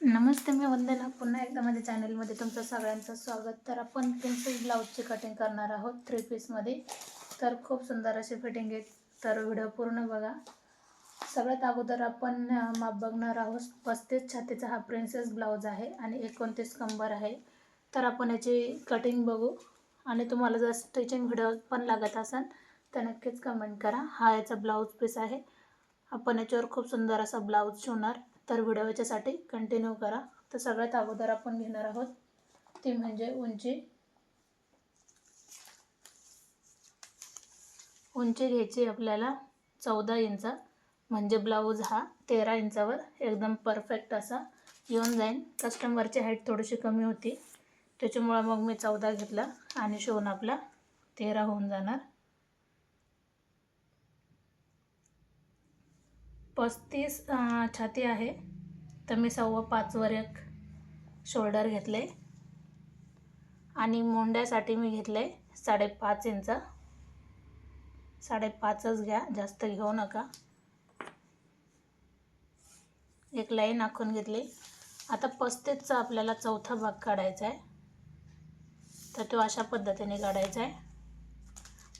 नमस्ते मी वंदना. पुन्हा एकदा माझ्या चॅनलमध्ये तुमचं सगळ्यांचं स्वागत. तर आपण प्रिन्सेस ब्लाऊजची कटिंग करणार आहोत थ्री पीसमध्ये तर खूप सुंदर अशी फिटिंग आहे. तर व्हिडिओ पूर्ण बघा. सगळ्यात अगोदर आपण माप बघणार आहोत. पस्तीस छातीचा हा प्रिन्सेस ब्लाऊज आहे आणि एकोणतीस कंबर आहे. तर आपण याची कटिंग बघू. आणि तुम्हाला जर स्टिचिंग व्हिडिओ पण लागत असेल तर नक्कीच कमेंट करा. हा याचा ब्लाऊज पीस आहे. आपण याच्यावर खूप सुंदर असा ब्लाऊज शिवणार. तर व्हिडिओच्यासाठी कंटिन्यू करा. तर सगळ्यात अगोदर आपण घेणार आहोत ती म्हणजे उंची. उंची घ्यायची आपल्याला चौदा इंच म्हणजे ब्लाऊज हा तेरा इंचावर एकदम परफेक्ट असा येऊन जाईल कस्टमरची हाईट थोडीशी कमी होती त्याच्यामुळं मग मी चौदा घेतला आणि शिवून आपला तेरा होऊन जाणार. पस्तीस छाती आहे. तर मी सव्वा पाचवर एक शोल्डर घेतले आणि मोंड्यासाठी मी घेतले साडेपाच इंच. साडेपाचच घ्या जास्त घेऊ नका. एक लाईन आखून घेतली. आता पस्तीसचा आपल्याला चौथा भाग काढायचा आहे. तर तो अशा पद्धतीने काढायचा आहे.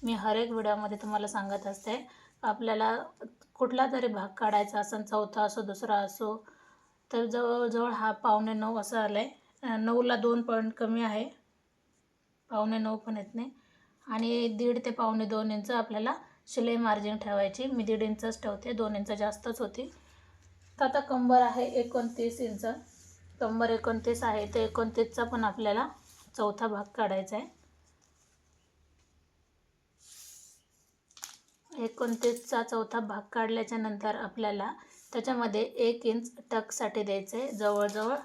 मी हर एक व्हिडिओमध्ये तुम्हाला सांगत असते. आपल्याला कुठला तरी भाग काढायचा असेल चौथा असो दुसरा असो तर जवळजवळ हा पावणे नऊ असं आलं आहे नऊला दोन पॉईंट कमी आहे. पावणे नऊ पण येत नाही. आणि दीड ते पावणे दोन इंच आपल्याला शिलाई मार्जिन ठेवायची. मी दीड इंचच ठेवते दोन इंच जास्तच होती. तर आता कंबर आहे एकोणतीस इंच. कंबर एकोणतीस आहे तर एकोणतीसचा पण आपल्याला चौथा भाग काढायचा आहे. एकोणतीसचा चौथा भाग काढल्याच्या नंतर आपल्याला त्याच्यामध्ये एक इंच टकसाठी द्यायचं. आहे जवळजवळ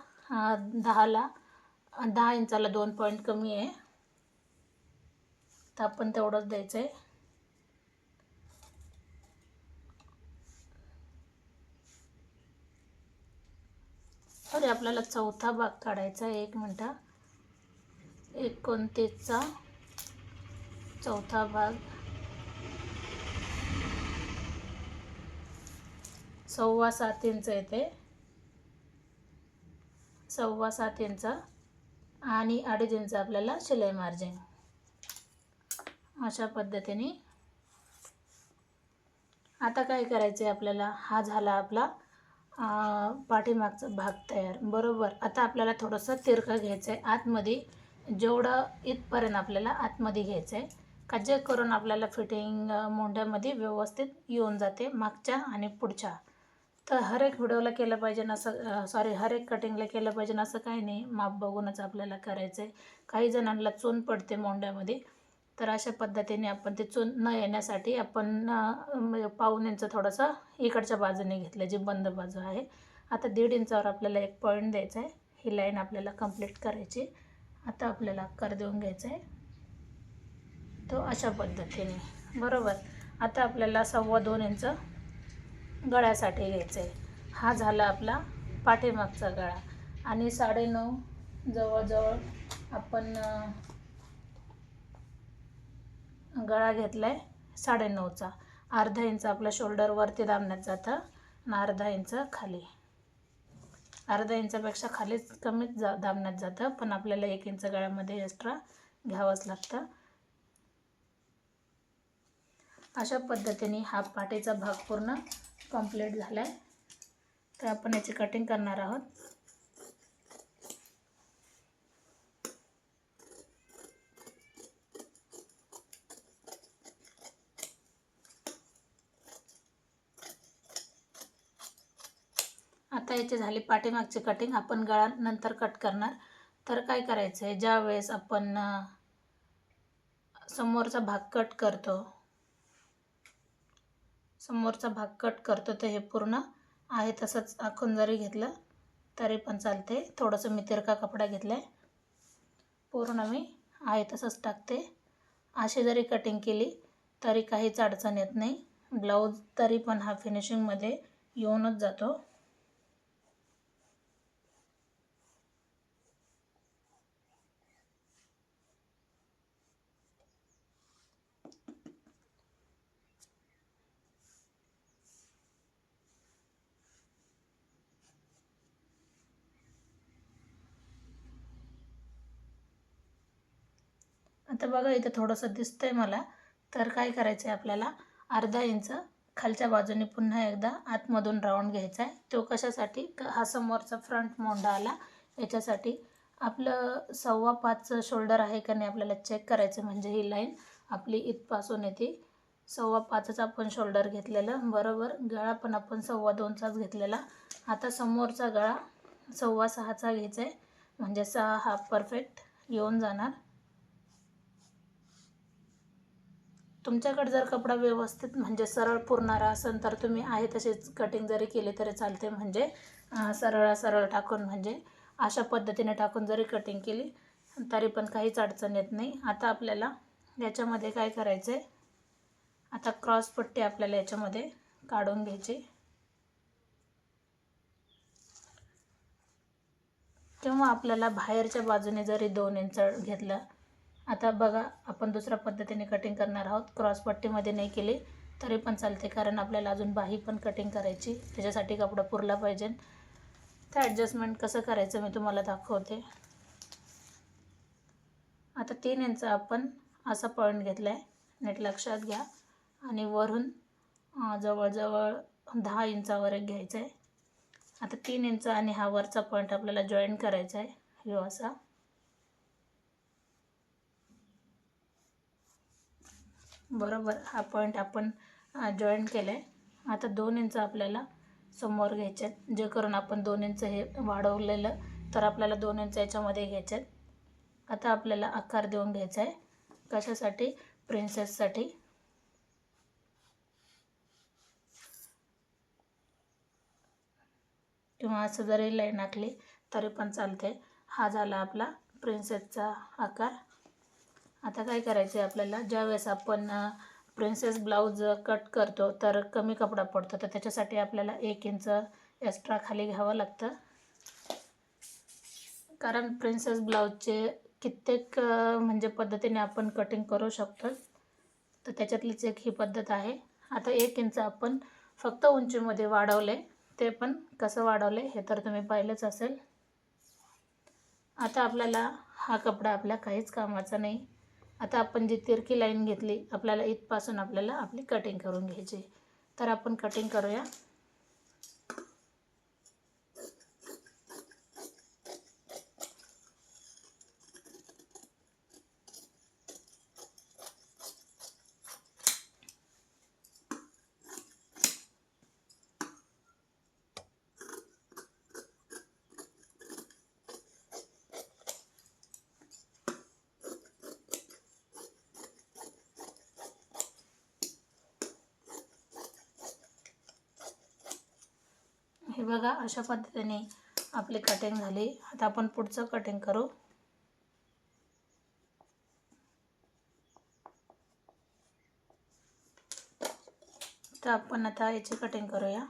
दहाला दहा इंचाला दोन पॉईंट कमी आहे. तर आपण तेवढंच द्यायचं आहे तरी आपल्याला चौथा भाग काढायचा आहे. एक मिनटं. एकोणतीसचा चौथा भाग. सव्वा सात इंच येते. सव्वा सात इंच आणि अडीच इंच आपल्याला शिलाई मार्जिन अशा पद्धतीने आता काय करायचं आहे आपल्याला? हा झाला आपला पाठीमागचा भाग तयार. बरोबर? आता आपल्याला थोडंसं तिरकं घ्यायचं आहे. आतमध्ये जेवढं इथपर्यंत आपल्याला आतमध्ये घ्यायचं आहे का जे करून आपल्याला फिटिंग मोंढ्यामध्ये व्यवस्थित येऊन जाते मागच्या आणि पुढच्या. तर हर एक व्हिडिओला केलं पाहिजे असं सॉरी हर एक कटिंगला केलं पाहिजे असं काही नाही. माप बघूनच आपल्याला करायचं आहे. काही जणांना चून पडते मोंड्यामध्ये. तर अशा पद्धतीने आपण ते चून न येण्यासाठी आपण म्हणजे पाऊन इंच थोडंसं इकडच्या बाजूने घेतलं जी बंद बाजू आहे. आता दीड इंचावर आपल्याला एक पॉईंट द्यायचा आहे. ही लाईन आपल्याला कंप्लीट करायची आता आपल्याला कर देऊन घ्यायचा आहे. तो अशा पद्धतीने. बरोबर? आता आपल्याला सव्वा दोन इंच गळ्यासाठी घ्यायचं. आहे हा झाला आपला पाठीमागचा गळा. आणि साडेनऊ जवळजवळ आपण गळा घेतला आहे साडेनऊचा. अर्धा इंच आपला शोल्डरवरती दाबण्यात जातं आणि अर्धा इंच खाली. अर्धा इंचापेक्षा खालीच कमीच जा दाबण्यात जातं पण आपल्याला एक इंच गळ्यामध्ये एक्स्ट्रा घ्यावंच लागतं. अशा पद्धतीने हा पाठीचा भाग पूर्ण कंप्लीट झाला आहे तर आपण याची कटिंग करणार आहोत. आता याची झाली पाठीमागची कटिंग आपण गळा नंतर कट करणार. तर काय करायचं आहे ज्या वेळेस आपण समोरचा भाग कट करतो समोरचा भाग कट करतो तर हे पूर्ण आहे तसंच आखून जरी घेतलं तरी पण चालते थोडंसं मी तिरका कपडा घेतला आहे पूर्ण मी आहे तसंच टाकते. अशी जरी कटिंग केली तरी काहीच अडचण येत नाही. ब्लाऊज तरी पण हा फिनिशिंगमध्ये येऊनच जातो. आता बघा इथं थोडंसं दिसतंय मला. तर काय करायचं आहे आपल्याला? अर्धा इंच खालच्या बाजूने पुन्हा एकदा आतमधून राऊंड घ्यायचा आहे तो कशासाठी? क- हा समोरचा फ्रंट मोंडा आला. याच्यासाठी आपलं सव्वा पाचचं शोल्डर आहे का नाही आपल्याला चेक करायचं म्हणजे ही लाईन आपली इथपासून येते. सव्वा पाचच आपण शोल्डर घेतलेलं. बरोबर. गळा पण आपण सव्वा दोनचाच घेतलेला. आता समोरचा गळा सव्वा सहाचा घ्यायचा आहे म्हणजे सहा हा परफेक्ट येऊन जाणार. तुमच्याकडे जर कपडा व्यवस्थित म्हणजे सरळ पुरणारा असेल तर तुम्ही आहे तशीच कटिंग जरी केली तरी चालते म्हणजे सरळ सरळ टाकून म्हणजे अशा पद्धतीने टाकून जरी कटिंग केली तरी पण काहीच अडचण येत नाही. आता आपल्याला याच्यामध्ये काय करायचं आहे आता क्रॉस पट्टी आपल्याला याच्यामध्ये काढून घ्यायची. किंवा आपल्याला बाहेरच्या बाजूने जरी दोन इंच घेतलं आता बघा आपण दुसऱ्या पद्धतीने कटिंग करणार आहोत. क्रॉस पट्टीमध्ये नाही केली तरी पण चालते कारण आपल्याला अजून बाही पण कटिंग करायची. त्याच्यासाठी कपडा पुरला पाहिजे. तर ॲडजस्टमेंट कसं करायचं मी तुम्हाला दाखवते. आता तीन इंच आपण असा पॉईंट घेतला आहे नीट लक्षात घ्या. आणि वरून जवळजवळ दहा इंचावर एक घ्यायचं आहे आता तीन इंच आणि हा वरचा पॉईंट आपल्याला जॉईन करायचा आहे ह्यो असा. बरोबर. हा पॉईंट आपण जॉईन केला आहे आता दोन इंच आपल्याला समोर घ्यायचे आहेत जे करून आपण दोन इंच हे वाढवलेलं तर आपल्याला दोन इंच याच्यामध्ये घ्यायचे आहेत आता आपल्याला आकार देऊन घ्यायचा आहे. कशासाठी? प्रिन्सेससाठी किंवा असं जरी लाईन आखली तरी पण चालते हा झाला आपला प्रिन्सेसचा आकार. आता काय करायचं आहे आपल्याला? ज्यावेळेस आपण प्रिन्सेस ब्लाऊज कट करतो तर कमी कपडा पडतो. तर त्याच्यासाठी आपल्याला एक इंच एक्स्ट्रा खाली घ्यावं लागतं. कारण प्रिन्सेस ब्लाऊजचे कित्येक म्हणजे पद्धतीने आपण कटिंग करू शकतो. तर त्याच्यातलीच एक ही पद्धत आहे. आता एक इंच आपण फक्त उंचीमध्ये वाढवले ते पण कसं वाढवले हे तर तुम्ही पाहिलंच असेल. आता आपल्याला हा कपडा आपल्या काहीच कामाचा नाही. आता आपण जी तिरकी लाईन घेतली आपल्याला इथपासून आपल्याला आपली कटिंग करून घ्यायची तर आपण कटिंग करूया. हे बघा अशा पद्धतीने आपली कटिंग झाली. आता आपण पुढचं कटिंग करू. तर आपण आता याची कटिंग करूया.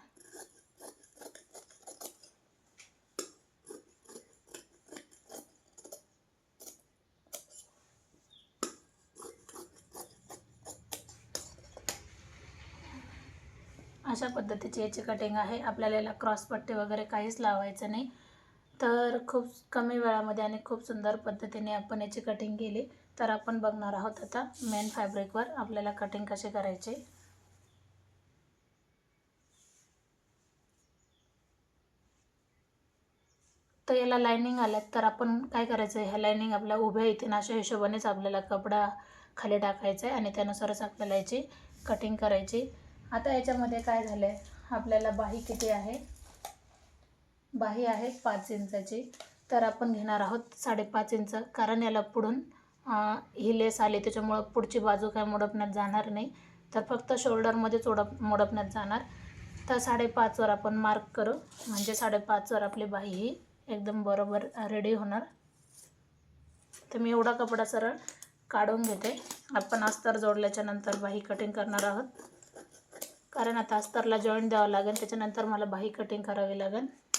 अशा पद्धतीची याची कटिंग आहे. आपल्याला याला क्रॉस पट्टी वगैरे काहीच लावायचं नाही. तर खूप कमी वेळामध्ये आणि खूप सुंदर पद्धतीने आपण याची कटिंग केली. तर आपण बघणार आहोत आता मेन फॅब्रिकवर आपल्याला कटिंग कशी करायची. तर याला लायनिंग आल्यात तर आपण काय करायचं? ह्या लायनिंग आपल्या उभ्या येतील. अशा हिशोबानेच आपल्याला कपडा खाली टाकायचा आहे आणि त्यानुसारच आपल्याला याची कटिंग करायची. आता याच्यामध्ये काय झालं आहे आपल्याला बाही किती आहे? बाही आहे पाच इंचाची. तर आपण घेणार आहोत साडेपाच इंच. कारण याला पुढून ही लेस आली त्याच्यामुळं पुढची बाजू काय मोडपण्यात जाणार नाही. तर फक्त शोल्डरमध्येच ओढप मोडपण्यात जाणार. तर साडेपाचवर आपण मार्क करू. म्हणजे साडेपाचवर आपली बाही ही एकदम बरोबर रेडी होणार. तर मी एवढा कपडा सरळ काढून घेते. आपण अस्तर जोडल्याच्या नंतर बाही कटिंग करणार आहोत. कारण आता अस्तरला जॉईंट द्यावं लागेल त्याच्यानंतर मला बाही कटिंग करावी लागेल.